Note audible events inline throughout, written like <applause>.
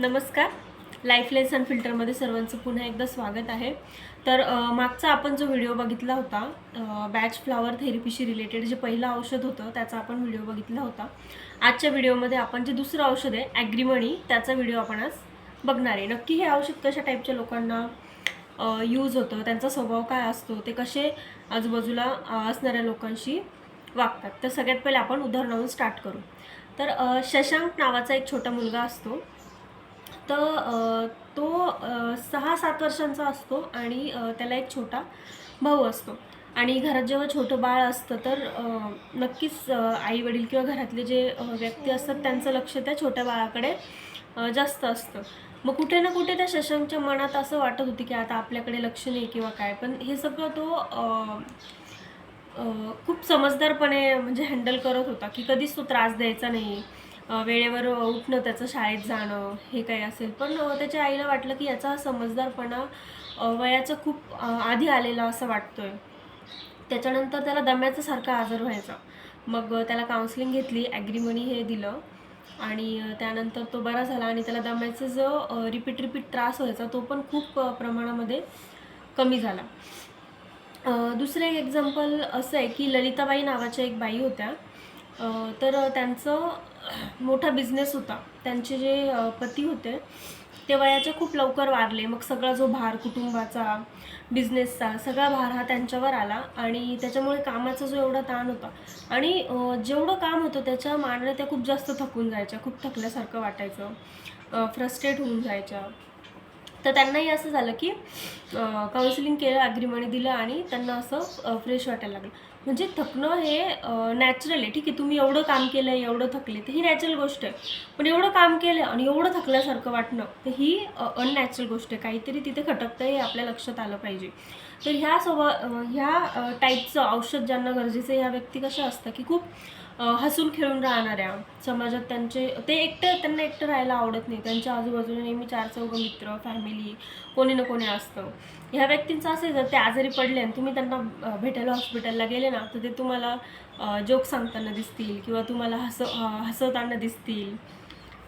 नमस्कार. Life lesson फिल्टरमध्ये सर्वांचं पुन्हा एकदा स्वागत आहे. तर मागचा आपण जो व्हिडिओ बघितला होता बॅच फ्लावर थेरपीशी रिलेटेड जे पहिलं औषध होतं त्याचा आपण व्हिडिओ बघितला होता. आजच्या व्हिडिओमध्ये आपण जे दुसरं औषध आहे ॲग्रीमणी त्याचा व्हिडिओ आपण आज बघणार आहे. नक्की हे औषध कशा टाईपच्या लोकांना यूज होतं त्यांचा स्वभाव काय असतो ते कसे आजूबाजूला असणाऱ्या लोकांशी वागतात. तर सगळ्यात पहिले आपण उदाहरणावरून स्टार्ट करू. तर शशांक नावाचा एक छोटा मुलगा असतो. तर तो सहा सात वर्षांचा असतो आणि त्याला एक छोटा भाऊ असतो. आणि घरात जेव्हा छोटं बाळ असतं तर नक्कीच आई वडील किंवा घरातले जे व्यक्ती असतात त्यांचं लक्ष त्या छोट्या बाळाकडे जास्त असतं. मग कुठे ना कुठे त्या शशांकच्या मनात असं वाटत होती की आता आपल्याकडे लक्ष नाही किंवा काय. पण हे सगळं तो खूप समजदारपणे म्हणजे हँडल करत होता की कधीच तो त्रास द्यायचा नाही. वेळेवर उठणं त्याचं शाळेत जाणं हे काही असेल. पण त्याच्या आईला वाटलं की याचा समजदारपणा वयाचं खूप आधी आलेला असं वाटतोय. त्याच्यानंतर त्याला दम्याचा सारखा आजार व्हायचा. मग त्याला काउन्सिलिंग घेतली ॲग्रीमनी हे दिलं. आणि त्यानंतर तो बरा झाला आणि त्याला दम्याचा जो रिपीट रिपीट त्रास व्हायचा तो पण खूप प्रमाणामध्ये कमी झाला. दुसरं एक एक्झाम्पल असं आहे की ललिताबाई नावाच्या एक बाई होत्या. तर त्यांचं <clears throat> मोठा बिझनेस होता. त्यांचे जे पती होते ते वयाच्या खूप लवकर वारले. मग सगळा जो भार कुटुंबाचा बिझनेसचा सगळा भार हा त्यांच्यावर आला आणि त्याच्यामुळे कामाचा जो एवढा ताण होता. आणि जेवढं काम होतं त्याच्या मानाने त्या खूप जास्त थकून जायच्या खूप थकल्यासारखं वाटायचं. फ्रस्ट्रेट होऊन जायच्या. तर त्यांनाही असं झालं की काउन्सिलिंग केलं ॲग्रीमनी दिलं आणि त्यांना असं फ्रेश वाटायला लागलं. म्हणजे थकणं हे नॅचरल आहे. ठीक आहे तुम्ही एवढं काम केलं आहे एवढं थकले तर ही नॅचरल गोष्ट आहे. पण एवढं काम केलं आणि एवढं थकल्यासारखं वाटणं तर ही अननॅचरल गोष्ट आहे. काहीतरी तिथे खटकतं हे आपल्या लक्षात आलं पाहिजे. तर ह्या स्वभा ह्या टाईपचं औषध ज्यांना गरजेचं आहे ह्या व्यक्ती कशा असतात की खूप हसून खेळून राहणाऱ्या समाजात त्यांचे ते एकटं त्यांना एकटं राहायला आवडत नाही. त्यांच्या आजूबाजूला नेहमी चार चौघ मित्र फॅमिली कोणी ना कोणी असतं. ह्या व्यक्तींचं असं जर ते आजारी पडले आणि तुम्ही त्यांना भेटायला हॉस्पिटलला गेले ना तर ते तुम्हाला जोक सांगताना दिसतील किंवा तुम्हाला हस हसवताना दिसतील.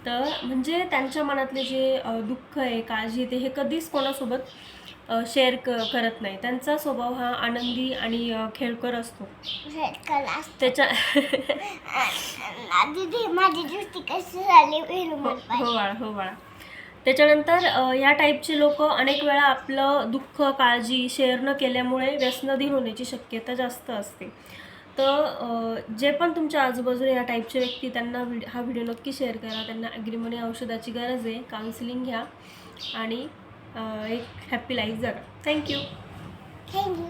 तर म्हणजे त्यांच्या मनातले जे दुःख आहे काळजी ते हे कधीच कोणासोबत शेअर क करत नाही. त्यांचा स्वभाव हा आनंदी आणि खेळकर असतो. त्याच्या हो हो बाळा हो बाळा. त्याच्यानंतर या टाईपचे लोक अनेक वेळा आपलं दुःख काळजी शेअर न केल्यामुळे व्यसनधीन होण्याची शक्यता जास्त असते. तर जे पण तुमच्या आजूबाजूला या टाईपचे व्यक्ती त्यांना व्हिड हा व्हिडिओ नक्की शेअर करा. त्यांना ॲग्रीमनी औषधाची गरज आहे. काउन्सिलिंग घ्या आणि एक हॅप्पी लाईफ जगा. Thank you thank you